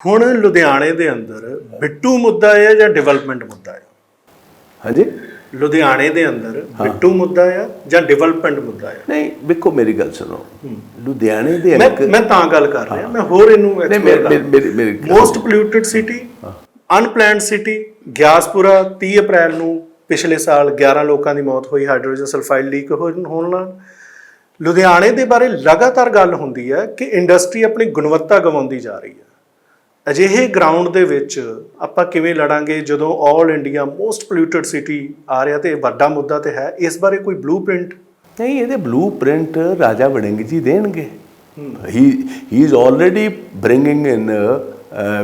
ਹੁਣ ਲੁਧਿਆਣੇ ਦੇ ਅੰਦਰ ਬਿੱਟੂ ਮੁੱਦਾ ਹੈ ਜਾਂ ਡਿਵੈਲਪਮੈਂਟ ਮੁੱਦਾ ਹੈ ਹਾਂਜੀ? ਲੁਧਿਆਣੇ ਦੇ ਅੰਦਰ ਬਿੱਟੂ ਮੁੱਦਾ ਹੈ ਜਾਂ ਡਿਵੈਲਪਮੈਂਟ ਮੁੱਦਾ ਹੈ ਨਹੀਂ ਵੇਖੋ ਮੇਰੀ ਗੱਲ ਸੁਣੋ। ਲੁਧਿਆਣੇ ਦੇ ਮੈਂ ਅੰਕ ਮੈਂ ਤਾਂ ਗੱਲ ਕਰ ਰਿਹਾ ਮੈਂ ਹੋਰ ਇਹਨੂੰ ਨਹੀਂ most polluted city unplanned city Giaspura 30 April ਨੂੰ ਪਿਛਲੇ ਸਾਲ 11 ਲੋਕਾਂ ਦੀ ਮੌਤ ਹੋਈ ਹਾਈਡਰੋਜਨ ਸਲਫਾਈਡ ਲੀਕ ਹੋਣ ਨਾਲ। ਲੁਧਿਆਣੇ ਦੇ ਬਾਰੇ ਲਗਾਤਾਰ ਗੱਲ ਹੁੰਦੀ ਹੈ ਕਿ ਇੰਡਸਟਰੀ ਆਪਣੀ ਗੁਣਵੱਤਾ ਗਵਾਉਂਦੀ ਜਾ ਰਹੀ ਹੈ। ਅਜਿਹੇ ਗਰਾਊਂਡ ਦੇ ਵਿੱਚ ਆਪਾਂ ਕਿਵੇਂ ਲੜਾਂਗੇ ਜਦੋਂ 올 ਇੰਡੀਆ ਮੋਸਟ ਪੋਲੂਟਡ ਸਿਟੀ ਆ ਰਿਹਾ ਤੇ ਵੱਡਾ ਮੁੱਦਾ ਤੇ ਹੈ ਇਸ ਬਾਰੇ ਕੋਈ ਬਲੂਪ੍ਰਿੰਟ ਨਹੀਂ ਇਹਦੇ ਬਲੂਪ੍ਰਿੰਟ ਰਾਜਾ ਵੜਿੰਗ ਜੀ ਦੇਣਗੇ। ਹੀ। He is already bringing in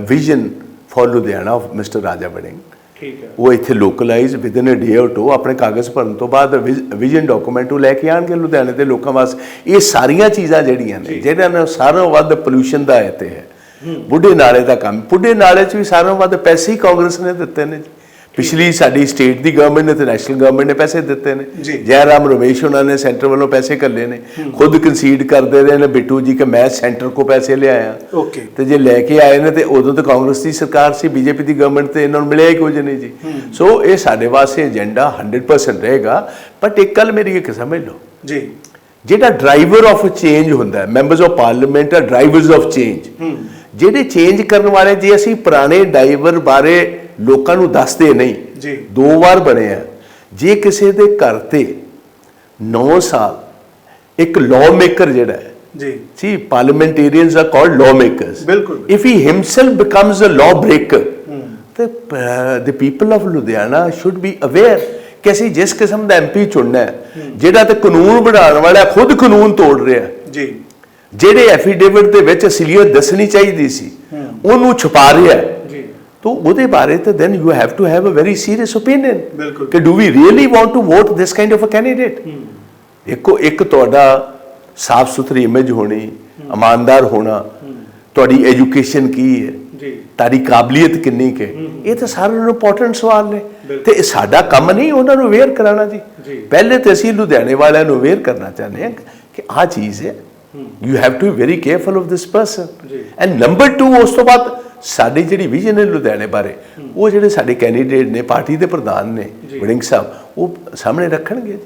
vision for Ludhiana of mister Raja Warring. ਠੀਕ ਹੈ। ਉਹ ਇੱਥੇ localize with in a day or two ਆਪਣੇ ਕਾਗਜ਼ ਭਰਨ ਤੋਂ ਬਾਅਦ ਵਿਜ਼ਨ ਡਾਕੂਮੈਂਟ ਨੂੰ ਲੈ ਕੇ ਆਣਗੇ ਲੁਧਿਆਣੇ ਦੇ ਲੋਕਾਂ ਵਾਸਤੇ। ਇਹ ਸਾਰੀਆਂ ਚੀਜ਼ਾਂ ਜਿਹੜੀਆਂ ਨੇ ਜਿਹਨਾਂ ਨਾਲ ਸਾਰਾ ਵੱਧ ਪੋਲੂਸ਼ਨ ਦਾ ਇੱਥੇ ਹੈ। ਬੁੱਢੇ ਨਾਲੇ ਦਾ ਕੰਮ। ਬੁੱਢੇ ਨਾਲੇ 'ਚ ਵੀ ਸਾਰਿਆਂ ਵੱਧ ਪੈਸੇ ਹੀ ਕਾਂਗਰਸ ਨੇ ਦਿੱਤੇ ਨੇ ਪਿਛਲੀ ਸਾਡੀ ਸਟੇਟ ਦੀ ਗਵਰਨਮੈਂਟ ਨੇ ਤੇ ਨੈਸ਼ਨਲ ਗਵਰਨਮੈਂਟ ਨੇ ਪੈਸੇ ਦਿੱਤੇ ਨੇ। ਜੀ। ਜੈਰਾਮ ਰਮੇਸ਼ ਉਹਨਾਂ ਨੇ ਸੈਂਟਰ ਵੱਲੋਂ ਪੈਸੇ ਕੱਲੇ ਨੇ। ਖੁਦ ਕੰਸੀਡ ਕਰਦੇ ਰਹੇ ਨੇ ਬਿੱਟੂ ਜੀ ਕਿ ਮੈਂ ਸੈਂਟਰ ਕੋ ਪੈਸੇ ਲਿਆਇਆ। ਓਕੇ। ਤੇ ਜੇ ਲੈ ਕੇ ਆਏ ਨੇ ਤੇ ਉਦੋਂ ਤਾਂ ਕਾਂਗਰਸ ਦੀ ਸਰਕਾਰ ਸੀ ਬੀਜੇਪੀ ਦੀ ਗਵਰਨਮੈਂਟ ਤੇ ਇਹਨਾਂ ਨੂੰ ਮਿਲਿਆ ਹੀ ਕੁਝ ਨਹੀਂ ਜੀ। ਸੋ ਇਹ ਸਾਡੇ ਵਾਸਤੇ ਏਜੰਡਾ 100% ਰਹੇਗਾ। ਬਟ ਇੱਕ ਗੱਲ ਮੇਰੀ ਇੱਕ ਸਮਝ ਲਓ। ਜੀ। ਜਿਹੜਾ ਡਰਾਈਵਰ ਆਫ ਚੇਂਜ ਹੁੰਦਾ ਹੈ ਮੈਂਬਰਸ ਆਫ ਪਾਰਲੀਮੈਂਟ ਆ ਡਰਾਈਵਰਸ ਆਫ ਚੇਂਜ ਜਿਹੜੇ ਚੇਂਜ ਕਰਨ ਵਾਲੇ ਜੇ ਅਸੀਂ ਪੁਰਾਣੇ ਡਰਾਈਵਰ ਬਾਰੇ ਲੋਕਾਂ ਨੂੰ ਦੱਸਦੇ ਨਹੀਂ ਜੀ ਦੋ ਵਾਰ ਬਣੇ ਆ ਜੇ ਕਿਸੇ ਦੇ ਘਰ ਤੇ 9 ਸਾਲ ਇੱਕ ਲਾਅ ਮੇਕਰ ਜਿਹੜਾ ਹੈ ਜੀ See, parliamentarians are called lawmakers. ਬਿਲਕੁਲ। If he himself becomes a lawbreaker, the, uh, the people of Ludhiana should be aware ਕਿ ਅਸੀਂ ਜਿਸ ਕਿਸਮ ਦਾ ਐਮਪੀ ਚੁਣਨਾ ਹੈ ਜਿਹੜਾ ਤੇ ਕਾਨੂੰਨ ਬਣਾਉਣ ਵਾਲਾ ਖੁਦ ਕਾਨੂੰਨ ਤੋੜ ਰਿਹਾ ਜੀ ਜਿਹੜੇ ਐਫੀਡੇਵਿਟ ਦੇ ਵਿੱਚ ਅਸਲੀਅਤ ਦੱਸਣੀ ਚਾਹੀਦੀ ਸੀ ਉਹਨੂੰ ਛੁਪਾ ਰਿਹਾ ਜੀ। ਤੋ ਉਹਦੇ ਬਾਰੇ ਤਾਂ you have to have a very serious opinion ਬਿਲਕੁਲ। ਕਿ do we really want to vote this kind of a candidate? ਇੱਕੋ ਇੱਕ ਤੁਹਾਡਾ ਸਾਫ਼ ਸੁਥਰੀ ਇਮੇਜ ਹੋਣੀ ਇਮਾਨਦਾਰ ਹੋਣਾ ਤੁਹਾਡੀ ਐਜੂਕੇਸ਼ਨ ਕੀ ਹੈ? ਜੀ। ਤੁਹਾਡੀ ਕਾਬਲੀਅਤ ਕਿੰਨੀ ਕੁ ਇਹ ਤਾਂ ਸਾਰਿਆਂ ਨੂੰ ਇੰਪੋਰਟੈਂਟ ਸਵਾਲ ਨੇ। ਤੇ ਇਹ ਸਾਡਾ ਕੰਮ ਨਹੀਂ ਉਹਨਾਂ ਨੂੰ ਅਵੇਅਰ ਕਰਾਉਣਾ ਜੀ। ਜੀ। ਪਹਿਲੇ ਤੇ ਅਸੀਂ ਲੁਧਿਆਣੇ ਵਾਲਿਆਂ ਨੂੰ ਅਵੇਅਰ ਕਰਨਾ ਚਾਹੁੰਦੇ ਹਾਂ ਕਿ ਆਹ ਚੀਜ਼ ਹੈ। You have to be very careful of this person. And number 2 ਉਸ ਤੋਂ ਬਾਅਦ ਸਾਡੀ ਜਿਹੜੀ ਵਿਜ਼ਨ ਹੈ ਲੁਧਿਆਣੇ ਬਾਰੇ ਉਹ ਜਿਹੜੇ ਸਾਡੇ ਕੈਂਡੀਡੇਟ ਨੇ ਪਾਰਟੀ ਦੇ ਪ੍ਰਧਾਨ ਨੇ ਵੜਿੰਗ ਸਾਹਿਬ ਉਹ ਸਾਹਮਣੇ ਰੱਖਣਗੇ।